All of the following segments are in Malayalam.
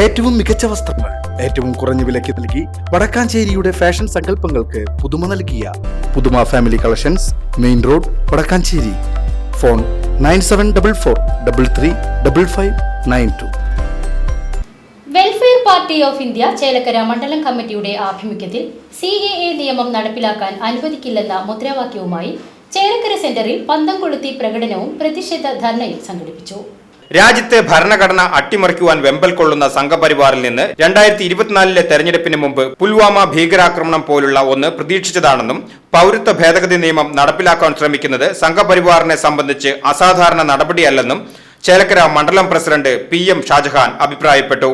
ഏറ്റവും മികച്ച വസ്ത്രങ്ങൾ ഏറ്റവും കുറഞ്ഞ വിലയ്ക്ക് നൽകി വടക്കാഞ്ചേരിയുടെ ഫാഷൻ സങ്കല്പങ്ങൾക്ക് പുതുമ നൽകിയ Puthuma family collections main road Vadakkanchery. Phone nine seven double four double three double five nine two. Welfare party of India Chelakkara മണ്ഡലം കമ്മിറ്റിയുടെ ആഭിമുഖ്യത്തിൽ സി എ എ നിയമം നടപ്പിലാക്കാൻ അനുവദിക്കില്ലെന്ന മുദ്രാവാക്യവുമായി ചേലക്കര സെന്ററിൽ പന്തം കൊളുത്തി പ്രകടനവും പ്രതിഷേധ ധർണയും സംഘടിപ്പിച്ചു. രാജ്യത്തെ ഭരണഘടന അട്ടിമറിക്കുവാൻ വെമ്പൽ കൊള്ളുന്ന സംഘപരിവാറിൽ നിന്ന് രണ്ടായിരത്തി ഇരുപത്തിനാലിലെ തെരഞ്ഞെടുപ്പിന് മുമ്പ് പുൽവാമ ഭീകരാക്രമണം പോലുള്ള ഒന്ന് പ്രതീക്ഷിച്ചതാണെന്നും പൗരത്വ ഭേദഗതി നിയമം നടപ്പിലാക്കാൻ ശ്രമിക്കുന്നത് സംഘപരിവാറിനെ സംബന്ധിച്ച് അസാധാരണ നടപടിയല്ലെന്നും ചേലക്കര മണ്ഡലം പ്രസിഡന്റ് പി എം ഷാജഹാൻ അഭിപ്രായപ്പെട്ടു.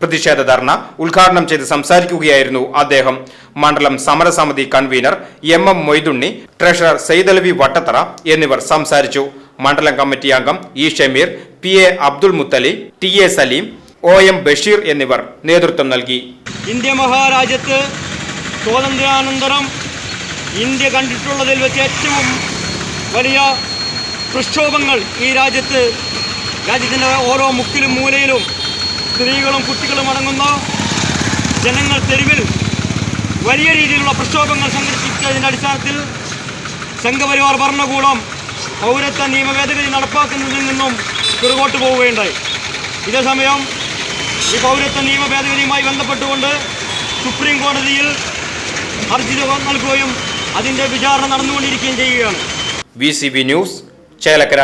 പ്രതിഷേധ ധർണ ഉദ്ഘാടനം ചെയ്ത് സംസാരിക്കുകയായിരുന്നു അദ്ദേഹം. മണ്ഡലം സമരസമിതി convener M M Moidunni treasurer Saithalavi Vattathara എന്നിവർ സംസാരിച്ചു. മണ്ഡലം കമ്മിറ്റി അംഗം E Shameer P A Abdul Muthali T A Saleem O M Basheer എന്നിവർ നേതൃത്വം നൽകി. ഇന്ത്യ മഹാരാജ്യത്ത് സ്വാതന്ത്ര്യാനന്തരം ഇന്ത്യ കണ്ടിട്ടുള്ളതിൽ വെച്ച് ഏറ്റവും വലിയ പ്രക്ഷോഭങ്ങൾ ഈ രാജ്യത്ത് രാജ്യത്തിന്റെ ഓരോ മുക്കിലും മൂലയിലും സ്ത്രീകളും കുട്ടികളും അടങ്ങുന്ന ജനങ്ങൾ തെരുവിൽ വലിയ രീതിയിലുള്ള പ്രക്ഷോഭങ്ങൾ സംഘടിപ്പിച്ചതിന്റെ അടിസ്ഥാനത്തിൽ സംഘപരിവാർ ഭരണകൂടം പൗരത്വ നിയമ ഭേദഗതി നടപ്പാക്കുന്നതിൽ നിന്നും പിറകോട്ട് പോവുകയുണ്ടായി. ഇതേസമയം ഈ പൗരത്വ നിയമ ഭേദഗതിയുമായി ബന്ധപ്പെട്ടുകൊണ്ട് സുപ്രീം കോടതിയിൽ ഹർജി നൽകുകയും അതിന്റെ വിചാരണ നടന്നുകൊണ്ടിരിക്കുകയും ചെയ്യുകയാണ്. V news Chelakkara.